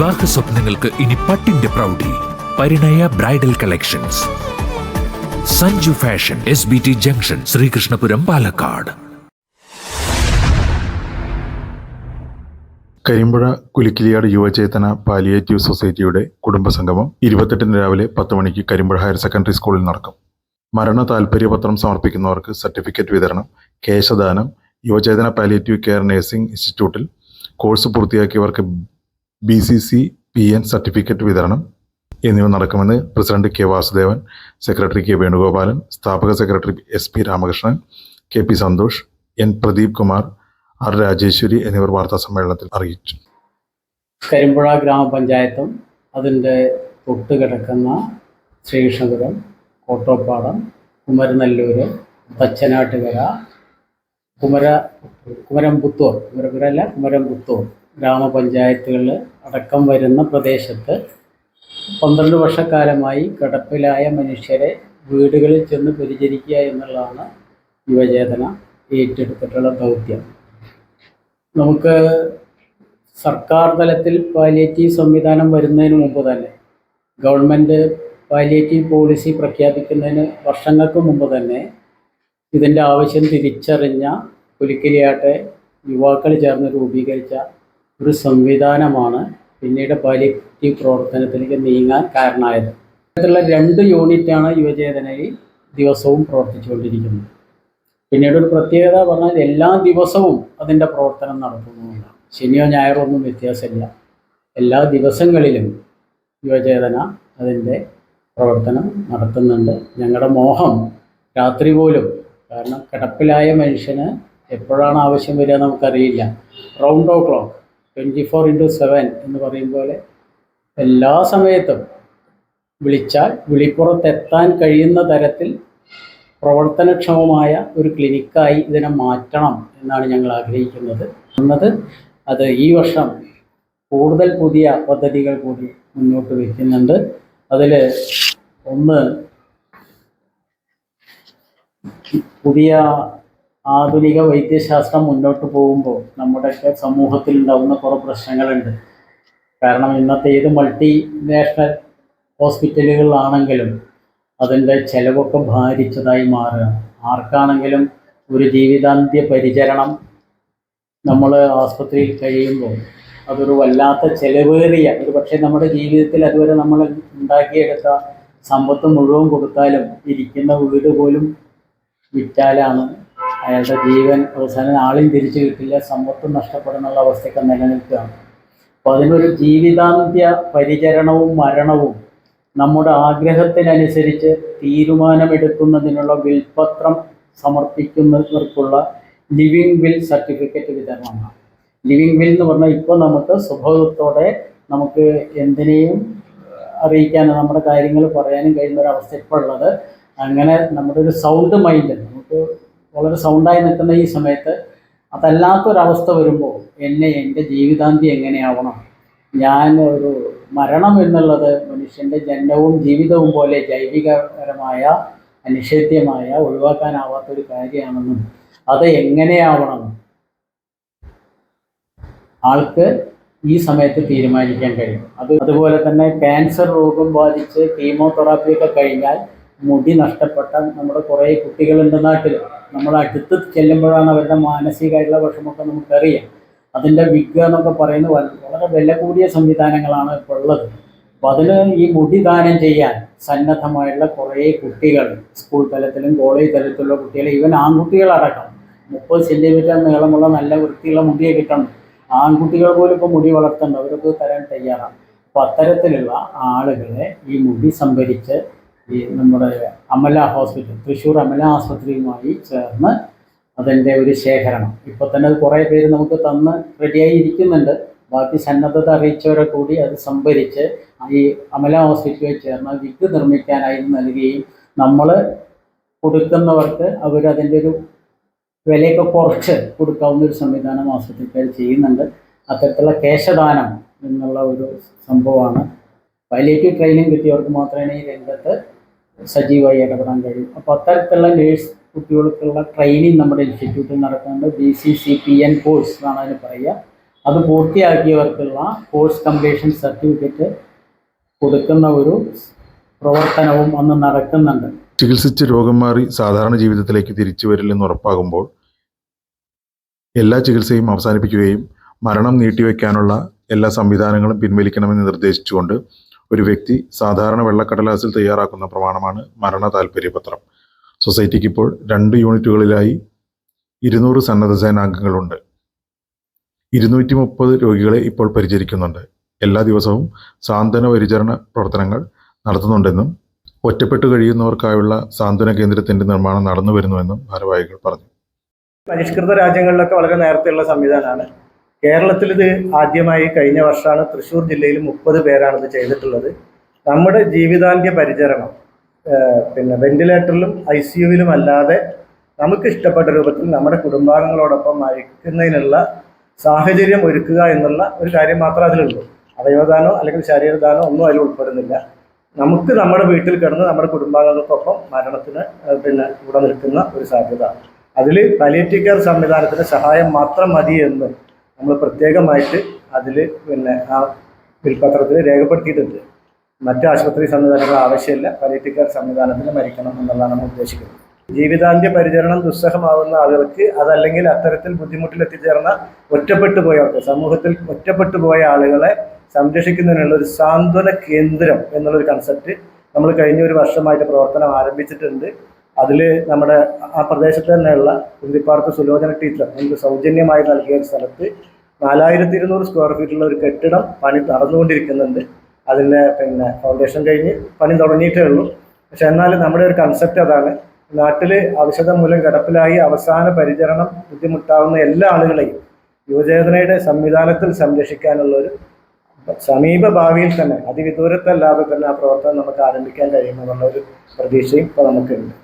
വിവാഹ സ്വപ്നങ്ങൾക്ക് ഇനി പട്ടിന്റെ പ്രൗഢി. Parinaya bridal collections. Sanju fashion S B T junction Sreekrishnapuram Palakkad. Karimpuzha Kulikkiliyad Yuvachethana palliative സൊസൈറ്റിയുടെ കുടുംബസംഗമം ഇരുപത്തെട്ടിന് രാവിലെ പത്ത് മണിക്ക് കരിമ്പുഴ ഹയർ സെക്കൻഡറി സ്കൂളിൽ നടക്കും. മരണ താൽപ്പര്യപത്രം സമർപ്പിക്കുന്നവർക്ക് സർട്ടിഫിക്കറ്റ് വിതരണം കേശദാനം യുവചേതന പാലിയേറ്റീവ് കെയർ നഴ്സിംഗ് ഇൻസ്റ്റിറ്റ്യൂട്ടിൽ course പൂർത്തിയാക്കിയവർക്ക് B C C P N certificate വിതരണം എന്നിവ നടക്കുമെന്ന് president K Vasudevan secretary K Venugopalan സ്ഥാപക secretary S P Ramakrishnan K P Santhosh N Pradeep Kumar R Rajeswari എന്നിവർ വാർത്താ സമ്മേളനത്തിൽ അറിയിച്ചു. കരിമ്പുഴ ഗ്രാമപഞ്ചായത്തും അതിന്റെ തൊട്ട് കിടക്കുന്ന ശ്രീകൃഷ്ണപുരം കോട്ടോപ്പാടം കുമരനല്ലൂര് തച്ചനാട്ടുകര കുമര കുമരംപുത്തൂർ കുമരപുര അല്ല കുമരംപുത്തൂർ. ഗ്രാമപഞ്ചായത്തുകൾ അടക്കം വരുന്ന പ്രദേശത്ത് പന്ത്രണ്ട് വർഷക്കാലമായി കിടപ്പിലായ മനുഷ്യരെ വീടുകളിൽ ചെന്ന് പരിചരിക്കുക എന്നുള്ളതാണ് യുവചേതന ഏറ്റെടുത്തിട്ടുള്ള ദൗത്യം. നമുക്ക് സർക്കാർ തലത്തിൽ പാലിയേറ്റീവ് സംവിധാനം വരുന്നതിന് മുമ്പ് തന്നെ ഗവൺമെന്റ് പാലിയേറ്റീവ് പോളിസി പ്രഖ്യാപിക്കുന്നതിന് വർഷങ്ങൾക്ക് മുമ്പ് തന്നെ ഇതിന്റെ ആവശ്യം തിരിച്ചറിഞ്ഞ പുലിക്കലിയാട്ടെ യുവാക്കൾ ചേർന്ന് രൂപീകരിച്ച ഒരു സംവിധാനമാണ് പിന്നീട് പാലിറ്റീവ് പ്രവർത്തനത്തിലേക്ക് നീങ്ങാൻ കാരണമായത്. ഇത്തരത്തിലുള്ള രണ്ട് യൂണിറ്റാണ് യുവചേതനയിൽ ദിവസവും പ്രവർത്തിച്ചുകൊണ്ടിരിക്കുന്നത്. പിന്നീട് ഒരു പ്രത്യേകത പറഞ്ഞാൽ എല്ലാ ദിവസവും അതിന്റെ പ്രവർത്തനം നടത്തുന്നതാണ് ശനിയോ ഞായറോ ഒന്നും വ്യത്യാസമില്ല. എല്ലാ ദിവസങ്ങളിലും യുവചേതന അതിന്റെ പ്രവർത്തനം നടത്തുന്നുണ്ട്. ഞങ്ങളുടെ മോഹം രാത്രി പോലും കാരണം കിടപ്പിലായ മനുഷ്യന് എപ്പോഴാണ് ആവശ്യം വരിക നമുക്കറിയില്ല. Round o'clock. Twenty four into seven എന്ന് പറയും പോലെ എല്ലാ സമയത്തും വിളിച്ചാൽ വിളിപ്പുറത്തെത്താൻ കഴിയുന്ന തരത്തിൽ പ്രവർത്തനക്ഷമമായ ഒരു ക്ലിനിക്കായി ഇതിനെ മാറ്റണം എന്നാണ് ഞങ്ങൾ ആഗ്രഹിക്കുന്നത്. എന്നത് അത് ഈ വർഷം കൂടുതൽ പുതിയ പദ്ധതികൾ കൂടി മുന്നോട്ട് വയ്ക്കുന്നുണ്ട്. അതിൽ ഒന്ന് പുതിയ ആധുനിക വൈദ്യശാസ്ത്രം മുന്നോട്ട് പോകുമ്പോൾ നമ്മുടെയൊക്കെ സമൂഹത്തിൽ ഉണ്ടാകുന്ന കുറേ പ്രശ്നങ്ങളുണ്ട്. കാരണം ഇന്നത്തെ ഏത് മൾട്ടി നാഷണൽ ഹോസ്പിറ്റലുകളിലാണെങ്കിലും അതിന്റെ ചിലവൊക്കെ ഭാരിച്ചതായി മാറുക. ആർക്കാണെങ്കിലും ഒരു ജീവിതാന്ത്യ പരിചരണം നമ്മൾ ആസ്പത്രിയിൽ കഴിയുമ്പോൾ അതൊരു വല്ലാത്ത ചിലവേറിയ ഒരു പക്ഷേ നമ്മുടെ ജീവിതത്തിൽ അതുവരെ നമ്മൾ ഉണ്ടാക്കിയെടുത്ത സമ്പത്ത് മുഴുവൻ കൊടുത്താലും ഇരിക്കുന്ന വീട് പോലും വിറ്റാലാണ് അയാളുടെ ജീവൻ അവസാന ആളെയും തിരിച്ചു കിട്ടില്ല സമ്പത്തും നഷ്ടപ്പെടുന്നുള്ള അവസ്ഥയൊക്കെ നിലനിൽക്കുകയാണ്. അപ്പോൾ അതിനൊരു ജീവിതാന്ത്യ പരിചരണവും മരണവും നമ്മുടെ ആഗ്രഹത്തിനനുസരിച്ച് തീരുമാനമെടുക്കുന്നതിനുള്ള വിൽപത്രം സമർപ്പിക്കുന്നവർക്കുള്ള ലിവിങ് വിൽ സർട്ടിഫിക്കറ്റ് വിതരണമാണ്. ലിവിങ് വിൽ എന്ന് പറഞ്ഞാൽ ഇപ്പോൾ നമുക്ക് സ്വഭാവത്തോടെ നമുക്ക് എന്തിനേയും അറിയിക്കാനും നമ്മുടെ കാര്യങ്ങൾ പറയാനും കഴിയുന്ന ഒരു അവസ്ഥ ഇപ്പോൾ ഉള്ളത്. അങ്ങനെ നമ്മുടെ ഒരു സൗണ്ട് മൈൻഡ് നമുക്ക് വളരെ സൗണ്ടായി നിൽക്കുന്ന ഈ സമയത്ത് അതല്ലാത്തൊരവസ്ഥ വരുമ്പോൾ എന്നെ എന്റെ ജീവിതാന്തി എങ്ങനെയാവണം? ഞാൻ ഒരു മരണം എന്നുള്ളത് മനുഷ്യന്റെ ജന്മവും ജീവിതവും പോലെ ജൈവികപരമായ അനിഷേധ്യമായ ഒഴിവാക്കാനാവാത്തൊരു കാര്യമാണെന്നും അത് എങ്ങനെയാവണം? ആൾക്ക് ഈ സമയത്ത് തീരുമാനിക്കാൻ കഴിയും. അത് അതുപോലെ തന്നെ ക്യാൻസർ രോഗം ബാധിച്ച് കീമോതെറാപ്പിയൊക്കെ കഴിഞ്ഞാൽ മുടി നഷ്ടപ്പെട്ട നമ്മുടെ കുറേ കുട്ടികളുണ്ട് നാട്ടിൽ നമ്മൾ അടുത്ത് ചെല്ലുമ്പോഴാണ് അവരുടെ മാനസികമായിട്ടുള്ള വിഷമമൊക്കെ നമുക്കറിയാം. അതിന്റെ വിഗ് എന്നൊക്കെ പറയുന്ന വളരെ വില കൂടിയ സംവിധാനങ്ങളാണ് ഇപ്പോൾ ഉള്ളത്. അപ്പോൾ അതിന് ഈ മുടി ദാനം ചെയ്യാൻ സന്നദ്ധമായിട്ടുള്ള കുറേ കുട്ടികൾ സ്കൂൾ തലത്തിലും കോളേജ് തലത്തിലുള്ള കുട്ടികൾ ഈവൻ ആൺകുട്ടികളടക്കം മുപ്പത് സെന്റിമീറ്റർ നീളമുള്ള നല്ല വൃത്തിയുള്ള മുടിയെ കിട്ടണം. ആൺകുട്ടികൾ പോലും ഇപ്പോൾ മുടി വളർത്തേണ്ട അവരൊക്കെ തരാൻ തയ്യാറാണ്. അപ്പോൾ അത്തരത്തിലുള്ള ആളുകളെ ഈ മുടി സംഭരിച്ച് ഈ നമ്മുടെ അമല ഹോസ്പിറ്റൽ തൃശ്ശൂർ അമല ആസ്പത്രിയുമായി ചേർന്ന് അതിന്റെ ഒരു ശേഖരണം. ഇപ്പോൾ തന്നെ അത് കുറേ പേര് നമുക്ക് തന്ന് റെഡിയായി ഇരിക്കുന്നുണ്ട്. ബാക്കി സന്നദ്ധത അറിയിച്ചവരെ കൂടി അത് സംഭരിച്ച് ഈ അമല ഹോസ്പിറ്റലിൽ ചേർന്ന് വിഗ് നിർമ്മിക്കാനായി നൽകുകയും നമ്മൾ കൊടുക്കുന്നവർക്ക് അവരതിന്റെ ഒരു വിലയൊക്കെ കുറച്ച് കൊടുക്കാവുന്ന ഒരു സംവിധാനം ആസ്പത്രിക്കാർ ചെയ്യുന്നുണ്ട്. അത്തരത്തിലുള്ള കേശദാനം എന്നുള്ള ഒരു സംഭവമാണ്. പൈലറ്റ് ട്രെയിനിങ് കിട്ടിയവർക്ക് മാത്രമേ ഈ രംഗത്ത് സജീവമായി ഇടപെടാൻ കഴിയും. അപ്പോൾ അത്തരത്തിലുള്ള നേഴ്സ് കുട്ടികൾക്കുള്ള ട്രെയിനിങ് നമ്മുടെ ഇൻസ്റ്റിറ്റ്യൂട്ടിൽ നടക്കുന്നുണ്ട് B C C P N course എന്നാണ് അതിന് പറയുക. അത് പൂർത്തിയാക്കിയവർക്കുള്ള കോഴ്സ് കംപ്ലീഷൻ സർട്ടിഫിക്കറ്റ് കൊടുക്കുന്ന ഒരു പ്രവർത്തനവും അന്ന് നടക്കുന്നുണ്ട്. ചികിത്സിച്ച് രോഗം മാറി സാധാരണ ജീവിതത്തിലേക്ക് തിരിച്ചു വരില്ലെന്ന് ഉറപ്പാകുമ്പോൾ എല്ലാ ചികിത്സയും അവസാനിപ്പിക്കുകയും മരണം നീട്ടിവെക്കാനുള്ള എല്ലാ സംവിധാനങ്ങളും പിൻവലിക്കണമെന്ന് നിർദ്ദേശിച്ചുകൊണ്ട് ഒരു വ്യക്തി സാധാരണ വെള്ളക്കടലാസിൽ തയ്യാറാക്കുന്ന പ്രമാണമാണ് മരണ താൽപ്പര്യപത്രം സൊസൈറ്റിക്ക് ഇപ്പോൾ രണ്ട് യൂണിറ്റുകളിലായി ഇരുന്നൂറ് സന്നദ്ധ സേനാംഗങ്ങളുണ്ട്. ഇരുന്നൂറ്റി മുപ്പത് രോഗികളെ ഇപ്പോൾ പരിചരിക്കുന്നുണ്ട്. എല്ലാ ദിവസവും സാന്ത്വന പരിചരണ പ്രവർത്തനങ്ങൾ നടത്തുന്നുണ്ടെന്നും ഒറ്റപ്പെട്ടു കഴിയുന്നവർക്കായുള്ള സാന്ത്വന കേന്ദ്രത്തിന്റെ നിർമ്മാണം നടന്നു വരുന്നുവെന്നും ഭാരവാഹികൾ പറഞ്ഞു. പരിഷ്കൃത രാജ്യങ്ങളിലൊക്കെ വളരെ നേരത്തെയുള്ള സംവിധാനമാണ്. കേരളത്തിൽ ഇത് ആദ്യമായി കഴിഞ്ഞ വർഷമാണ് തൃശ്ശൂർ ജില്ലയിൽ മുപ്പത് പേരാണ് ഇത് ചെയ്തിട്ടുള്ളത്. നമ്മുടെ ജീവിതാന്ത്യ പരിചരണം പിന്നെ വെന്റിലേറ്ററിലും ഐ സി യുവിലും അല്ലാതെ നമുക്ക് ഇഷ്ടപ്പെട്ട രൂപത്തിൽ നമ്മുടെ കുടുംബാംഗങ്ങളോടൊപ്പം മരിക്കുന്നതിനുള്ള സാഹചര്യം ഒരുക്കുക എന്നുള്ള ഒരു കാര്യം മാത്രമേ അതിലുള്ളൂ. അവയവദാനോ അല്ലെങ്കിൽ ശരീരദാനോ ഒന്നും അതിൽ ഉൾപ്പെടുന്നില്ല. നമുക്ക് നമ്മുടെ വീട്ടിൽ കിടന്ന് നമ്മുടെ കുടുംബാംഗങ്ങൾക്കൊപ്പം മരണത്തിന് പിന്നെ കൂടെ നിൽക്കുന്ന ഒരു സാധ്യത. അതിൽ പാലിയേറ്റീവ് കെയർ സംവിധാനത്തിന് സഹായം മാത്രം മതി എന്ന് നമ്മൾ പ്രത്യേകമായിട്ട് അതിൽ പിന്നെ ആ വിൽപത്രത്തിൽ രേഖപ്പെടുത്തിയിട്ടുണ്ട്. മറ്റ് ആശുപത്രി സംവിധാനങ്ങൾ ആവശ്യമില്ല. പാലിയേറ്റീവ് കെയർ സംവിധാനത്തിന് മരിക്കണം എന്നുള്ളതാണ് നമ്മൾ ഉദ്ദേശിക്കുന്നത്. ജീവിതാന്ത്യ പരിചരണം ദുസ്സഹമാവുന്ന ആളുകൾക്ക് അതല്ലെങ്കിൽ അത്തരത്തിൽ ബുദ്ധിമുട്ടിൽ എത്തിച്ചേർന്ന ഒറ്റപ്പെട്ടു പോയവർക്ക് സമൂഹത്തിൽ ഒറ്റപ്പെട്ടു പോയ ആളുകളെ സംരക്ഷിക്കുന്നതിനുള്ള ഒരു സാന്ത്വന കേന്ദ്രം എന്നുള്ളൊരു കൺസെപ്റ്റ് നമ്മൾ കഴിഞ്ഞ ഒരു വർഷമായിട്ട് പ്രവർത്തനം ആരംഭിച്ചിട്ടുണ്ട്. അതിൽ നമ്മുടെ ആ പ്രദേശത്ത് തന്നെയുള്ള കുന്തിപ്പാടത്ത് സുലോചന ടീച്ചർ നമുക്ക് സൗജന്യമായി നൽകിയ ഒരു സ്ഥലത്ത് നാലായിരത്തി ഇരുന്നൂറ് സ്ക്വയർ ഫീറ്റുള്ള ഒരു കെട്ടിടം പണി നടന്നുകൊണ്ടിരിക്കുന്നുണ്ട് അതിന്റെ പിന്നെ ഫൗണ്ടേഷൻ കഴിഞ്ഞ് പണി തുടങ്ങിയിട്ടേ ഉള്ളൂ. പക്ഷെ എന്നാൽ നമ്മുടെ ഒരു കൺസെപ്റ്റ് അതാണ്. നാട്ടിൽ ഔഷധം മൂലം കിടപ്പിലായി അവസാന പരിചരണം ബുദ്ധിമുട്ടാവുന്ന എല്ലാ ആളുകളെയും യുവചേതനയുടെ സംവിധാനത്തിൽ സംരക്ഷിക്കാനുള്ള ഒരു സമീപ ഭാവിയിൽ തന്നെ അതിവിദൂരത്തല്ലാതെ തന്നെ ആ പ്രവർത്തനം നമുക്ക് ആരംഭിക്കാൻ കഴിയുമെന്നുള്ള ഒരു പ്രതീക്ഷയും ഇപ്പോൾ നമുക്കുണ്ട്.